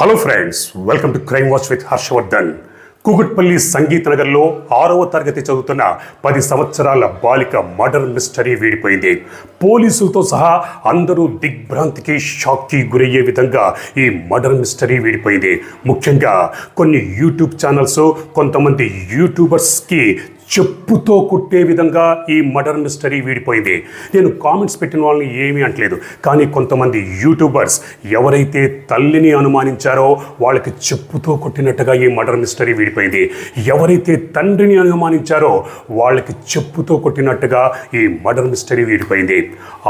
Hello friends welcome to crime watch with Harshavardhan Kukatpally సంగీత నగర్లో ఆరవ తరగతి చదువుతున్న పది సంవత్సరాల బాలిక మర్డర్ మిస్టరీ వీడిపోయింది. పోలీసులతో సహా అందరూ దిగ్భ్రాంతికి షాక్కి గురయ్యే విధంగా ఈ మర్డర్ మిస్టరీ వీడిపోయింది. ముఖ్యంగా కొన్ని యూట్యూబ్ ఛానల్స్ కొంతమంది యూట్యూబర్స్కి చెప్పుతో కుట్టే విధంగా ఈ మర్డర్ మిస్టరీ వీడిపోయింది. నేను కామెంట్స్ పెట్టిన వాళ్ళని ఏమీ అంటలేదు కానీ కొంతమంది యూట్యూబర్స్ ఎవరైతే తల్లిని అనుమానించారో వాళ్ళకి చెప్పుతో కొట్టినట్టుగా ఈ మర్డర్ మిస్టరీ వీడిపోయింది. ఎవరైతే తండ్రిని అనుమానించారో వాళ్ళకి చెప్పుతో కొట్టినట్టుగా ఈ మర్డర్ మిస్టరీ వీడిపోయింది.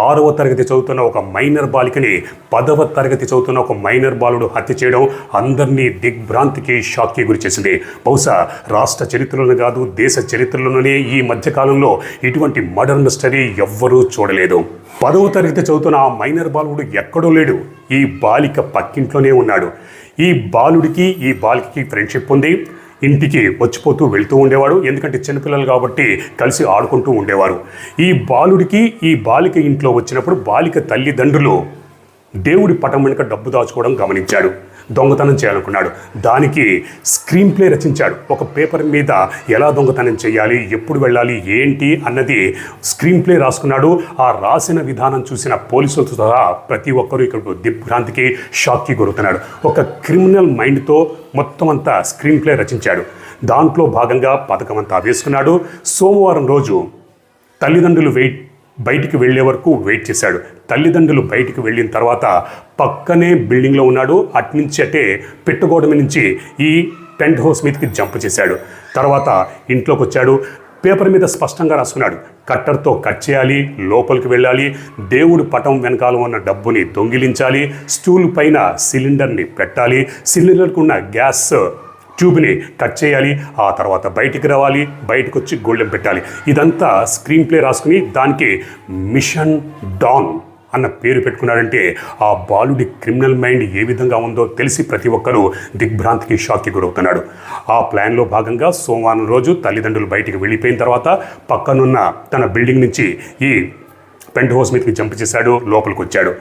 ఆరవ తరగతి చదువుతున్న ఒక మైనర్ బాలికని పదవ తరగతి చదువుతున్న ఒక మైనర్ బాలుడు హత్య చేయడం అందరినీ దిగ్భ్రాంతికి షాక్కి గురి చేసింది. బహుశా రాష్ట్ర చరిత్రలను కాదు దేశ చరిత్ర చరిత్రలోనే ఈ మధ్యకాలంలో ఇటువంటి మర్డర్ మిస్టరీ ఎవ్వరూ చూడలేదు. పదవ తరగతి చదువుతున్న ఆ మైనర్ బాలుడు ఎక్కడో లేడు. ఈ బాలిక పక్కింట్లోనే ఉన్నాడు. ఈ బాలుడికి ఈ బాలికకి ఫ్రెండ్షిప్ ఉంది. ఇంటికి వచ్చిపోతూ వెళ్తూ ఉండేవాడు. ఎందుకంటే చిన్నపిల్లలు కాబట్టి కలిసి ఆడుకుంటూ ఉండేవారు. ఈ బాలుడికి ఈ బాలిక ఇంట్లో వచ్చినప్పుడు బాలిక తల్లిదండ్రులు దేవుడి పటం వెనుక డబ్బు దాచుకోవడం గమనించాడు. దొంగతనం చేయాలనుకున్నాడు. దానికి స్క్రీన్ ప్లే రచించాడు. ఒక పేపర్ మీద ఎలా దొంగతనం చేయాలి ఎప్పుడు వెళ్ళాలి ఏంటి అన్నది స్క్రీన్ ప్లే రాసుకున్నాడు. ఆ రాసిన విధానం చూసిన పోలీసులతో సహా ప్రతి ఒక్కరూ ఇక్కడ దిగ్భ్రాంతికి షాక్కి గురవుతున్నాడు ఒక క్రిమినల్ మైండ్తో మొత్తం అంతా స్క్రీన్ ప్లే రచించాడు. దాంట్లో భాగంగా పథకం అంతా వేసుకున్నాడు. సోమవారం రోజు తల్లిదండ్రులు వెయిట్ బయటికి వెళ్ళే వరకు వెయిట్ చేశాడు. తల్లిదండ్రులు బయటికి వెళ్ళిన తర్వాత పక్కనే బిల్డింగ్లో ఉన్నాడు. అట్నుంచి అటే పెట్టుకోవడం నుంచి ఈ టెంట్ హౌస్ మీదకి జంప్ చేశాడు. తర్వాత ఇంట్లోకి వచ్చాడు పేపర్ మీద స్పష్టంగా రాసుకున్నాడు. కట్టర్తో కట్ చేయాలి లోపలికి వెళ్ళాలి దేవుడి పటం వెనకాల ఉన్న డబ్బుని దొంగిలించాలి స్టూల్ పైన సిలిండర్ని పెట్టాలి సిలిండర్కు ఉన్న గ్యాస్ ట్యూబ్ని కట్ చేయాలి ఆ తర్వాత బయటికి రావాలి బయటకు వచ్చి గోల్డెం పెట్టాలి. ఇదంతా స్క్రీన్ ప్లే రాసుకుని దానికి మిషన్ డాన్ అన్న పేరు పెట్టుకున్నాడంటే ఆ బాలుడి క్రిమినల్ మైండ్ ఏ విధంగా ఉందో తెలిసి ప్రతి ఒక్కరూ దిగ్భ్రాంతికి షాక్కి గురవుతున్నాడు. ఆ ప్లాన్లో భాగంగా సోమవారం రోజు తల్లిదండ్రులు బయటికి వెళ్ళిపోయిన తర్వాత పక్కనున్న తన బిల్డింగ్ నుంచి ఈ పెంట్ హౌస్ మీదకి జంప్ చేశాడు లోపలికి వచ్చాడు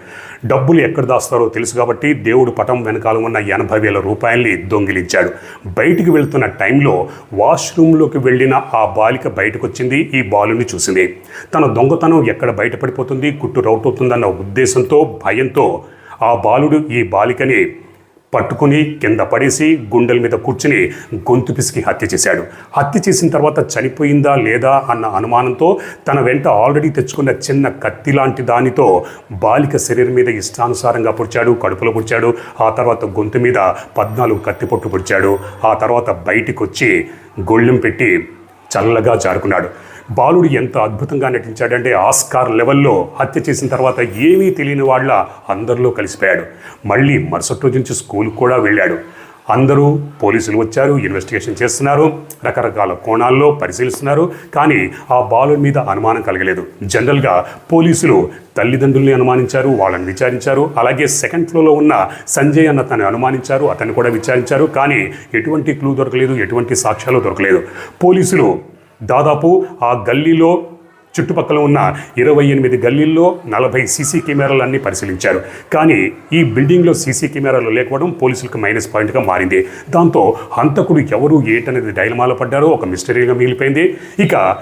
డబ్బులు ఎక్కడ దాస్తారో తెలుసు కాబట్టి దేవుడు పటం వెనకాల ఉన్న ఎనభై వేల రూపాయల్ని దొంగిలించాడు బయటికి వెళ్తున్న టైంలో వాష్రూమ్లోకి వెళ్ళిన ఆ బాలిక బయటకు వచ్చింది ఈ బాలుని చూసింది. తన దొంగతనం ఎక్కడ బయటపడిపోతుంది కుట్టు రౌట్ అవుతుందన్న ఉద్దేశంతో భయంతో ఆ బాలుడు ఈ బాలికని పట్టుకుని కింద పడేసి గుండెల మీద కూర్చుని గొంతు పిసికి హత్య చేశాడు. హత్య చేసిన తర్వాత చనిపోయిందా లేదా అన్న అనుమానంతో తన వెంట ఆల్రెడీ తెచ్చుకున్న చిన్న కత్తి లాంటి దానితో బాలిక శరీరం మీద ఇష్టానుసారంగా పొడిచాడు కడుపులో పొడిచాడు ఆ తర్వాత గొంతు మీద పద్నాలుగు కత్తి పొట్టు పొడిచాడు. ఆ తర్వాత బయటికి వచ్చి గొళ్ళెం పెట్టి చల్లగా జారుకున్నాడు. బాలుడు ఎంత అద్భుతంగా నటించాడంటే ఆస్కార్ లెవెల్లో హత్య చేసిన తర్వాత ఏమీ తెలియని వాళ్ళ అందరిలో కలిసిపోయాడు. మళ్ళీ మరుసటి రోజు నుంచి స్కూల్కి కూడా వెళ్ళాడు. అందరూ పోలీసులు వచ్చారు ఇన్వెస్టిగేషన్ చేస్తున్నారు రకరకాల కోణాల్లో పరిశీలిస్తున్నారు కానీ ఆ బాలుడి మీద అనుమానం కలగలేదు. జనరల్గా పోలీసులు తల్లిదండ్రుల్ని అనుమానించారు వాళ్ళని విచారించారు. అలాగే సెకండ్ ఫ్లోర్లో ఉన్న సంజయ్ అన్న తను అనుమానించారు అతన్ని కూడా విచారించారు. కానీ ఎటువంటి క్లూ దొరకలేదు ఎటువంటి సాక్ష్యాలు దొరకలేదు. పోలీసులు దాదాపు ఆ గల్లీలో చుట్టుపక్కల ఉన్న ఇరవై ఎనిమిది గల్లీల్లో నలభై సీసీ కెమెరాలు పరిశీలించారు. కానీ ఈ బిల్డింగ్లో సీసీ కెమెరాలు లేకపోవడం పోలీసులకు మైనస్ పాయింట్గా మారింది. దాంతో హంతకుడు ఎవరు ఏంటనేది డైలమాలో పడ్డారో. ఒక మిస్టరీగా మిగిలిపోయింది. ఇక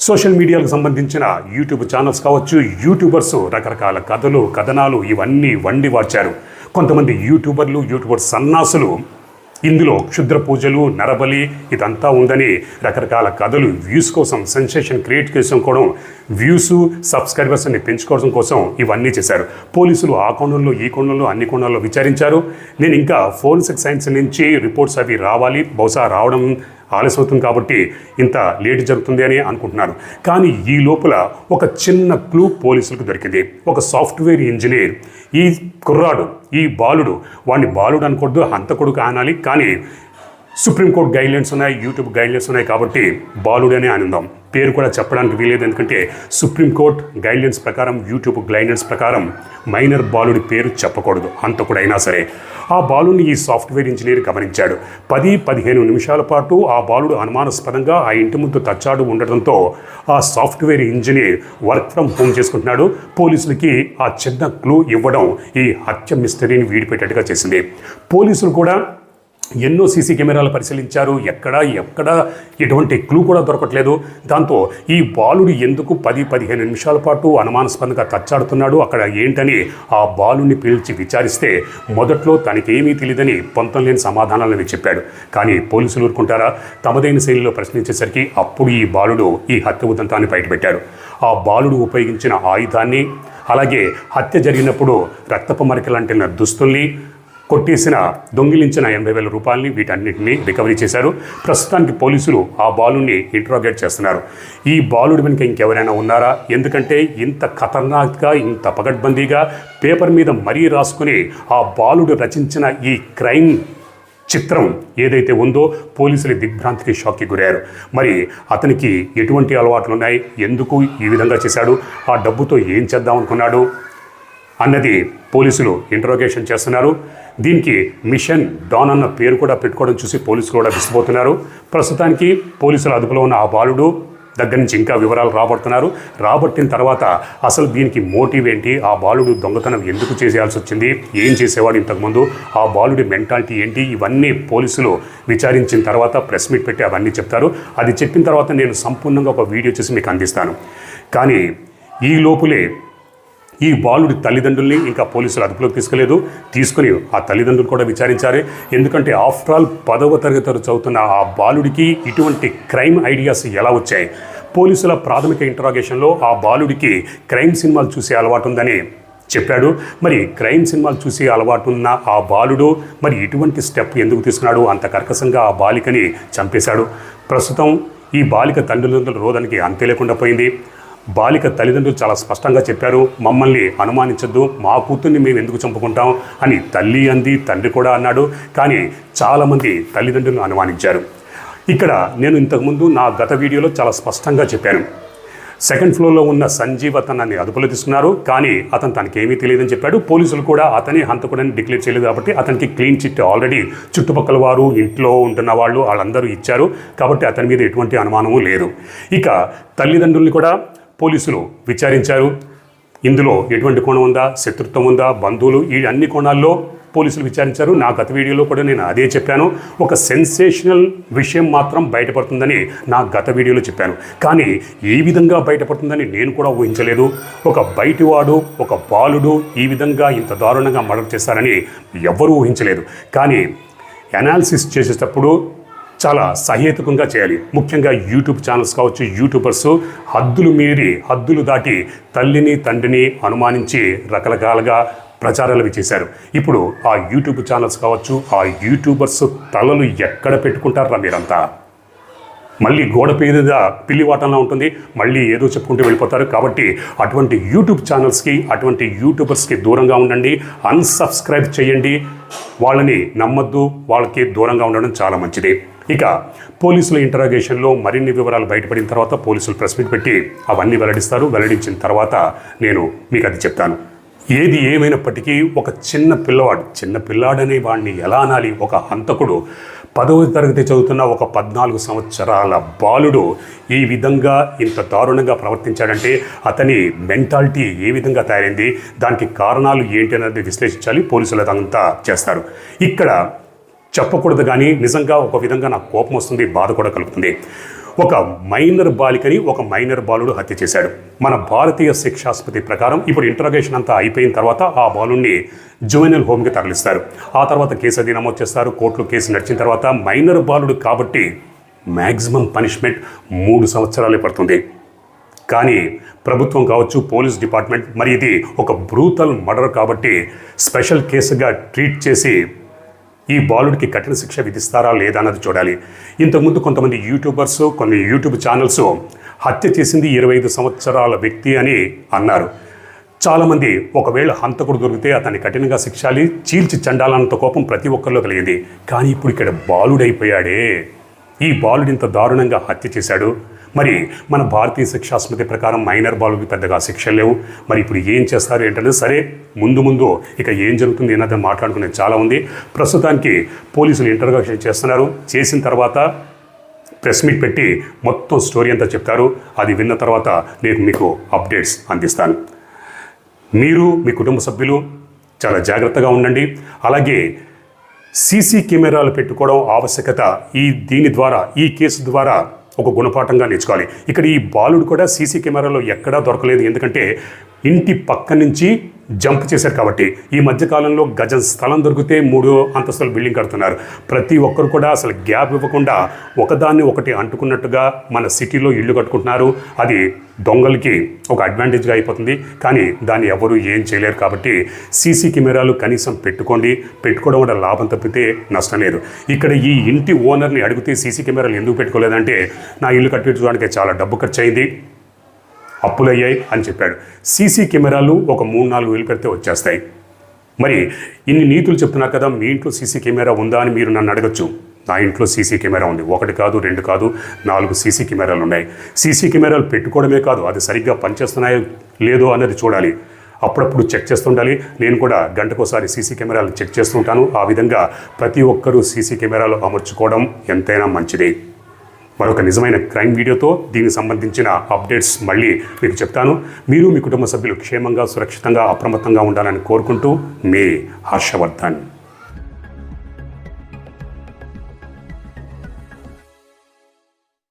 సోషల్ మీడియాకు సంబంధించిన యూట్యూబ్ ఛానల్స్ కావచ్చు యూట్యూబర్స్ రకరకాల కథలు కథనాలు ఇవన్నీ వండి వార్చారు. కొంతమంది యూట్యూబర్లు యూట్యూబర్ సన్నాసులు ఇందులో క్షుద్ర పూజలు నరబలి ఇదంతా ఉందని రకరకాల కథలు వ్యూస్ కోసం సెన్సేషన్ క్రియేట్ చేసుకోవడం వ్యూస్ సబ్స్క్రైబర్స్ని పెంచుకోవడం కోసం ఇవన్నీ చేశారు. పోలీసులు ఆ కోణంలో ఈ కోణంలో అన్ని కోణాల్లో విచారించారు. నేను ఇంకా ఫోరెన్సిక్ సైన్స్ నుంచి రిపోర్ట్స్ అవి రావాలి. బహుశా రావడం ఆలస్యం అవుతుంది కాబట్టి ఇంత లేట్ జరుగుతుంది అని అనుకుంటున్నారు. కానీ ఈ లోపల ఒక చిన్న క్లూ పోలీసులకు దొరికింది. ఒక సాఫ్ట్వేర్ ఇంజనీర్ ఈ కుర్రాడు ఈ బాలుడు వాడిని బాలుడు అనకూడదు హంతకుడు కానాలి. కానీ సుప్రీంకోర్టు గైడ్లైన్స్ ఉన్నాయి యూట్యూబ్ గైడ్లైన్స్ ఉన్నాయి కాబట్టి బాలుడనే ఆనందం పేరు కూడా చెప్పడానికి వీలేదు ఎందుకంటే సుప్రీంకోర్టు గైడ్లైన్స్ ప్రకారం యూట్యూబ్ గైడ్లైన్స్ ప్రకారం మైనర్ బాలుడి పేరు చెప్పకూడదు. అంతకుడు అయినా సరే. ఆ బాలుని ఈ సాఫ్ట్వేర్ ఇంజనీర్ గమనించాడు. పది పదిహేను నిమిషాల పాటు ఆ బాలుడు అనుమానాస్పదంగా ఆ ఇంటి ముందు తచ్చాడు ఉండటంతో ఆ software engineer work from home చేసుకుంటున్నాడు. పోలీసులకి ఆ చిన్న క్లూ ఇవ్వడం ఈ హత్య మిస్టరీని వీడిపెట్టేట్టుగా చేసింది. పోలీసులు కూడా ఎన్నో సీసీ కెమెరాలు పరిశీలించారు. ఎక్కడ ఎక్కడ ఎటువంటి క్లూ కూడా దొరకట్లేదు. దాంతో ఈ బాలుడు ఎందుకు పది పదిహేను నిమిషాల పాటు అనుమానాస్పదంగా తచ్చాడుతున్నాడు? అక్కడ ఏంటని ఆ బాలుని పిలిచి విచారిస్తే మొదట్లో తనకేమీ తెలియదని పొంతం లేని సమాధానాలని చెప్పాడు. కానీ పోలీసులు ఊరుకుంటారా? తమదైన శైలిలో ప్రశ్నించేసరికి అప్పుడు ఈ బాలుడు ఈ హత్య ఉదంతాన్ని బయటపెట్టాడు. ఆ బాలుడు ఉపయోగించిన ఆయుధాన్ని అలాగే హత్య జరిగినప్పుడు రక్తపు మరకలంటిన దుస్తుల్ని కొట్టేసిన దొంగిలించిన ఎనభై వేల రూపాయలని వీటన్నిటిని రికవరీ చేశారు. ప్రస్తుతానికి పోలీసులు ఆ బాలుని ఇంట్రాగేట్ చేస్తున్నారు. ఈ బాలుడి వెనుక ఇంకెవరైనా ఉన్నారా? ఎందుకంటే ఇంత ఖతర్నాక్గా ఇంత పగడ్బందీగా పేపర్ మీద మరీ రాసుకుని ఆ బాలుడు రచించిన ఈ క్రైమ్ చిత్రం ఏదైతే ఉందో పోలీసులు దిగ్భ్రాంతికి షాక్కి గురయ్యారు. మరి అతనికి ఎటువంటి అలవాట్లు ఉన్నాయి ఎందుకు ఈ విధంగా చేశాడు? ఆ డబ్బుతో ఏం చేద్దాం అనుకున్నాడు? అన్నది పోలీసులు ఇంటరోగేషన్ చేస్తున్నారు. దీనికి మిషన్ డాన్ అన్న పేరు కూడా పెట్టుకోవడం చూసి పోలీసులు కూడా విసిపోతున్నారు ప్రస్తుతానికి పోలీసుల అదుపులో ఉన్న ఆ బాలుడు దగ్గర నుంచి ఇంకా వివరాలు రాబడుతున్నారు. రాబట్టిన తర్వాత అసలు దీనికి మోటివ్ ఏంటి? ఆ బాలుడు దొంగతనం ఎందుకు చేసేయాల్సి వచ్చింది? ఏం చేసేవాడు ఇంతకుముందు? ఆ బాలుడి మెంటాలిటీ ఏంటి? ఇవన్నీ పోలీసులు విచారించిన తర్వాత ప్రెస్ మీట్ పెట్టి అవన్నీ చెప్తారు. అది చెప్పిన తర్వాత నేను సంపూర్ణంగా ఒక వీడియో చేసి మీకు అందిస్తాను. కానీ ఈ లోపులే ఈ బాలుడి తల్లిదండ్రుల్ని ఇంకా పోలీసులు అదుపులోకి తీసుకోలేదు. తీసుకుని ఆ తల్లిదండ్రులు కూడా విచారించారు. ఎందుకంటే ఆఫ్టర్ ఆల్ పదవ తరగతి చదువుతున్న ఆ బాలుడికి ఇటువంటి క్రైమ్ ఐడియాస్ ఎలా వచ్చాయి? పోలీసుల ప్రాథమిక ఇంటరాగేషన్లో ఆ బాలుడికి క్రైమ్ సినిమాలు చూసే అలవాటు ఉందని చెప్పాడు. మరి క్రైమ్ సినిమాలు చూసి అలవాటు ఉన్న ఆ బాలుడు మరి ఇటువంటి స్టెప్ ఎందుకు తీసుకున్నాడు? అంత కర్కశంగా ఆ బాలికని చంపేశాడు. ప్రస్తుతం ఈ బాలిక తల్లిదండ్రుల రోదనికి అంతే లేకుండా పోయింది. బాలిక తల్లిదండ్రులు చాలా స్పష్టంగా చెప్పారు మమ్మల్ని అనుమానించొద్దు మా కూతుర్ని మేము ఎందుకు చంపుకుంటాం? అని తల్లి అంది తండ్రి కూడా అన్నాడు కానీ చాలామంది తల్లిదండ్రులను అనుమానించారు. ఇక్కడ నేను ఇంతకుముందు నా గత వీడియోలో చాలా స్పష్టంగా చెప్పాను. సెకండ్ ఫ్లోర్లో ఉన్న సంజీవ్ అతన్ని అదుపులో తీసుకున్నారు కానీ అతను తనకేమీ తెలియదని చెప్పాడు. పోలీసులు కూడా అతని హంతకుడని డిక్లేర్ చేయలేదు కాబట్టి అతనికి క్లీన్ చిట్ ఆల్రెడీ చుట్టుపక్కల వారు ఇంట్లో ఉంటున్న వాళ్ళు వాళ్ళందరూ ఇచ్చారు కాబట్టి అతని మీద ఎటువంటి అనుమానము లేదు. ఇక తల్లిదండ్రుల్ని కూడా పోలీసులు విచారించారు. ఇందులో ఎటువంటి కోణం ఉందా? శత్రుత్వం ఉందా? బంధువులు ఈ అన్ని కోణాల్లో పోలీసులు విచారించారు. నా గత వీడియోలో కూడా నేను అదే చెప్పాను. ఒక సెన్సేషనల్ విషయం మాత్రం బయటపడుతుందని నా గత వీడియోలో చెప్పాను. కానీ ఏ విధంగా బయటపడుతుందని నేను కూడా ఊహించలేదు. ఒక బయటివాడు ఒక బాలుడు ఈ విధంగా ఇంత దారుణంగా మర్డర్ చేశారని ఎవ్వరూ ఊహించలేదు. కానీ అనాలిసిస్ చేసేటప్పుడు చాలా సహేతుకంగా చేయాలి. ముఖ్యంగా యూట్యూబ్ ఛానల్స్ కావచ్చు యూట్యూబర్స్ హద్దులు మీరి హద్దులు దాటి తల్లిని తండ్రిని అనుమానించి రకరకాలుగా ప్రచారాలు చేశారు. ఇప్పుడు ఆ యూట్యూబ్ ఛానల్స్ కావచ్చు ఆ యూట్యూబర్స్ తలలు ఎక్కడ పెట్టుకుంటారా మీరంతా? మళ్ళీ గోడ పేద పిల్లివాటంలా ఉంటుంది. మళ్ళీ ఏదో చెప్పుకుంటూ వెళ్ళిపోతారు. కాబట్టి అటువంటి యూట్యూబ్ ఛానల్స్కి అటువంటి యూట్యూబర్స్కి దూరంగా ఉండండి. అన్సబ్స్క్రైబ్ చేయండి. వాళ్ళని నమ్మద్దు. వాళ్ళకి దూరంగా ఉండడం చాలా మంచిది. ఇక పోలీసుల ఇంటరాగేషన్లో మరిన్ని వివరాలు బయటపడిన తర్వాత పోలీసులు ప్రెస్ మీట్ పెట్టి అవన్నీ వెల్లడిస్తారు. వెల్లడించిన తర్వాత నేను మీకు అది చెప్తాను. ఏది ఏమైనప్పటికీ ఒక చిన్న పిల్లవాడు చిన్న పిల్లాడనే వాడిని ఎలా అనాలి? ఒక హంతకుడు పదవ తరగతి చదువుతున్న ఒక పద్నాలుగు సంవత్సరాల బాలుడు ఈ విధంగా ఇంత దారుణంగా ప్రవర్తించాడంటే అతని మెంటాలిటీ ఏ విధంగా తయారైంది? దానికి కారణాలు ఏంటి అనేది విశ్లేషించాలి. పోలీసులు అదంతా చేస్తారు. ఇక్కడ చెప్పకూడదు కానీ నిజంగా ఒక విధంగా నాకు కోపం వస్తుంది బాధ కూడా కలుగుతుంది. ఒక మైనర్ బాలికని ఒక మైనర్ బాలుడు హత్య చేశాడు. మన భారతీయ శిక్షాస్పతి ప్రకారం ఇప్పుడు ఇంటరాగేషన్ అంతా అయిపోయిన తర్వాత ఆ బాలుని జువెనల్ హోమ్కి తరలిస్తారు. ఆ తర్వాత కేసు అది నమోదు చేస్తారు కోర్టులో కేసు నడిచిన తర్వాత మైనర్ బాలుడు కాబట్టి మ్యాక్సిమం పనిష్మెంట్ మూడు సంవత్సరాలే పడుతుంది. కానీ ప్రభుత్వం కావచ్చు పోలీస్ డిపార్ట్మెంట్ మరి ఇది ఒక బ్రూతల్ మర్డర్ కాబట్టి స్పెషల్ కేసుగా ట్రీట్ చేసి ఈ బాలుడికి కఠిన శిక్ష విధిస్తారా లేదా అన్నది చూడాలి. ఇంతకుముందు కొంతమంది యూట్యూబర్స్ కొన్ని యూట్యూబ్ ఛానల్స్ హత్య చేసింది ఇరవై ఐదు సంవత్సరాల వ్యక్తి అని అన్నారు. చాలామంది ఒకవేళ హంతకుడు దొరికితే అతన్ని కఠినంగా శిక్షాలి చీల్చి చండాలన్నంత కోపం ప్రతి ఒక్కరిలో కలిగింది. కానీ ఇప్పుడు ఇక్కడ బాలుడైపోయాడే. ఈ బాలుడు ఇంత దారుణంగా హత్య చేశాడు. మరి మన భారతీయ శిక్షాస్మృతి ప్రకారం మైనర్ బాలుకి పెద్దగా శిక్షలు లేవు. మరి ఇప్పుడు ఏం చేస్తారు ఏంటంటే సరే ముందు ముందు ఇక ఏం జరుగుతుంది అన్నది మాట్లాడుకునేది చాలా ఉంది. ప్రస్తుతానికి పోలీసులు ఇంటర్గాషన్ చేస్తున్నారు. చేసిన తర్వాత ప్రెస్ మీట్ పెట్టి మొత్తం స్టోరీ అంతా చెప్తారు. అది విన్న తర్వాత నేను మీకు అప్డేట్స్ అందిస్తాను. మీరు మీ కుటుంబ సభ్యులు చాలా జాగ్రత్తగా ఉండండి. అలాగే సీసీ కెమెరాలు పెట్టుకోవడం ఆవశ్యకత ఈ దీని ద్వారా ఈ కేసు ద్వారా ఒక గుణపాఠంగా నేర్చుకోవాలి. ఇక్కడ ఈ బాలుడు కూడా సీసీ కెమెరాలో ఎక్కడా దొరకలేదు. ఎందుకంటే ఇంటి పక్క నుంచి జంప్ చేశారు కాబట్టి ఈ మధ్యకాలంలో గజం స్థలం దొరికితే మూడు అంతస్తుల బిల్డింగ్ కడుతున్నారు. ప్రతి ఒక్కరు కూడా అసలు గ్యాప్ ఇవ్వకుండా ఒకదాన్ని ఒకటి అంటుకున్నట్టుగా మన సిటీలో ఇల్లు కట్టుకుంటున్నారు. అది దొంగలకి ఒక అడ్వాంటేజ్గా అయిపోతుంది. కానీ దాన్ని ఎవరు ఏం చేయలేరు కాబట్టి సీసీ కెమెరాలు కనీసం పెట్టుకోండి. పెట్టుకోవడం వల్ల లాభం తప్పితే నష్టం లేదు. ఇక్కడ ఈ ఇంటి ఓనర్ని అడిగితే సీసీ కెమెరాలు ఎందుకు పెట్టుకోలేదంటే నా ఇల్లు కట్టించడానికి చాలా డబ్బు ఖర్చు అయింది అప్పులయ్యాయి అని చెప్పాడు. సీసీ కెమెరాలు ఒక మూడు నాలుగు వేలు పెడితే వచ్చేస్తాయి. మరి ఇన్ని నీతులు చెప్తున్నారు కదా మీ ఇంట్లో సీసీ కెమెరా ఉందా అని మీరు నన్ను అడగచ్చు. నా ఇంట్లో సీసీ కెమెరా ఉంది. ఒకటి కాదు రెండు కాదు నాలుగు సీసీ కెమెరాలు ఉన్నాయి. సీసీ కెమెరాలు పెట్టుకోవడమే కాదు అది సరిగ్గా పనిచేస్తున్నాయో లేదో అన్నది చూడాలి. అప్పుడప్పుడు చెక్ చేస్తుండాలి. నేను కూడా గంటకోసారి సీసీ కెమెరాలు చెక్ చేస్తుంటాను. ఆ విధంగా ప్రతి ఒక్కరూ సీసీ కెమెరాలు అమర్చుకోవడం ఎంతైనా మంచిది. మరొక నిజమైన క్రైమ్ వీడియోతో దీనికి సంబంధించిన అప్డేట్స్ మళ్ళీ మీకు చెప్తాను. మీరు మీ కుటుంబ సభ్యులు క్షేమంగా సురక్షితంగా అప్రమత్తంగా ఉండాలని కోరుకుంటూ మీ హర్షవర్ధన్.